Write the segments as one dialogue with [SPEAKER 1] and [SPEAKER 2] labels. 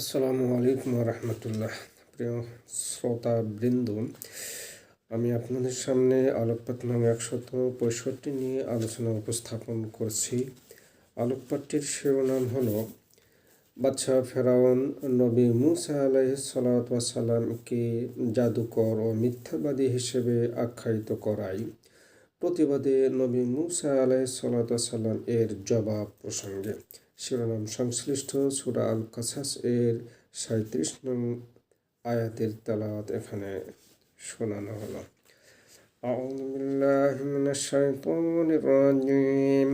[SPEAKER 1] আসসালামু আলাইকুম রহমতুল্লাহ প্রিয় শ্রোতা বৃন্দ আমি আপনাদের সামনে আলোকপাত নামে একশত পঁয়ষট্টি নিয়ে আলোচনা উপস্থাপন করছি। আলোকপাতটির শিরোনাম হল বাচ্চা ফেরাউন নবী মুসা আলাহ সালাতামকে জাদুকর ও মিথ্যাবাদী হিসেবে আখ্যায়িত করাই। প্রতিবাদে নবী মুসা আলাহ সাল্লাম এর জবাব প্রসঙ্গে। শিরোনাম সংশ্লিষ্ট সুরা আল কাসাস এর সাঁত্রিশ নং আয়াতের তালাওয়াত এখানে শোনানো হলো أعوذ بالله من الشيطان الرجيم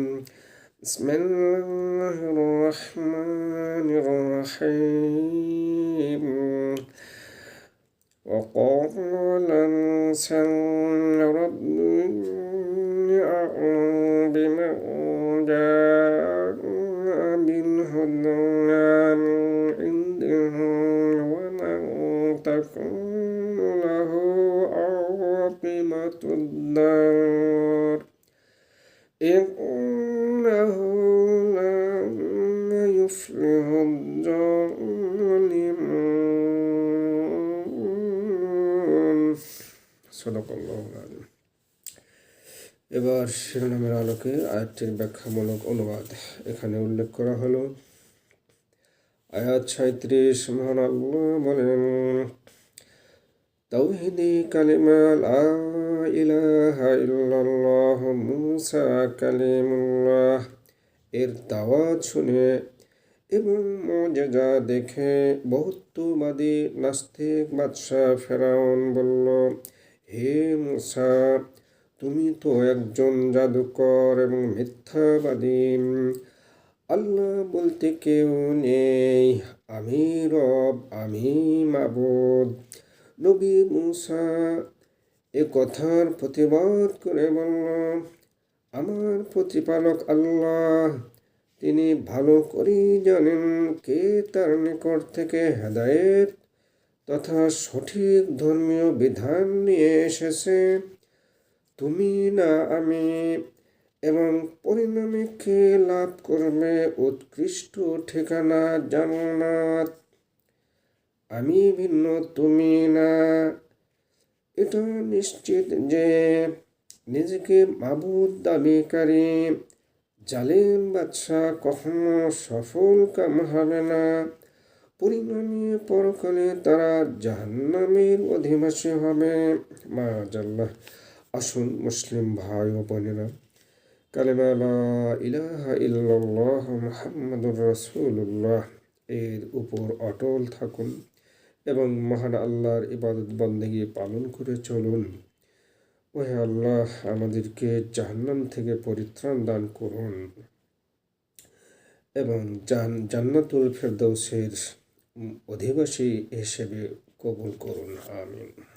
[SPEAKER 1] بسم الله الرحمن الرحيم وقال موسى رب بالهدى من عنده ومن تكون له عاقبة الدار. إنه لا يفلح الظالمون صدق الله العظيم. এবার শিরোনামের আলোকে আয়াতটির ব্যাখ্যামূলক অনুবাদ। এখানে উল্লেখ করা হলো, আয়াত সাঁত্রিশ মহান আল্লাহ বলেন তাওহিদি কালিমা লা ইলাহা ইল্লাল্লাহ, মুসা কালিমুল্লাহ। এর দাওয়াত শুনে এবং মজা দেখে বহুত্ববাদী নাস্তিক বাদশাহ ফেরাউন বলল, হে মুসা তুমি তো একজন জাদুকর এবং মিথ্যাবাদী। আল্লাহ বলতে কেউ নেই, আমি রব, আমি মাবুদ। নবী মুসা এ কথার প্রতিবাদ করে বলল, আমার প্রতিপালক আল্লাহ, তিনি ভালো করেই জানেন কে তার নিকট থেকে হেদায়েত তথা সঠিক ধর্মীয় বিধান নিয়ে এসেছে। তুমি না আমি এবং পরিণামে কে লাভ করবে? উৎকৃষ্ট ঠিকানা জান্নাত আমি ভিন্ন, তুমি না। এটা নিশ্চিত যে নিজেকে মাবুদ দাবিকারী, জালেম বাদশাহ কখনো সফল কাম হবে না। পরিণামে পরকালে তারা জাহান্নামের অধিবাসী হবে। মা জাল্লাহ আসুন মুসলিম ভাই ও বোনেরা। কালেমা রাসূলুল্লাহ। এর উপর অটল থাকুন এবং মহান আল্লাহর ইবাদত বন্দেগী পালন করে চলুন। ওহে আল্লাহ, আমাদেরকে জাহান্নাম থেকে পরিত্রাণ দান করুন এবং জান জান্নাতুল ফেরদৌসের অধিবাসী হিসেবে কবুল করুন, আমিন।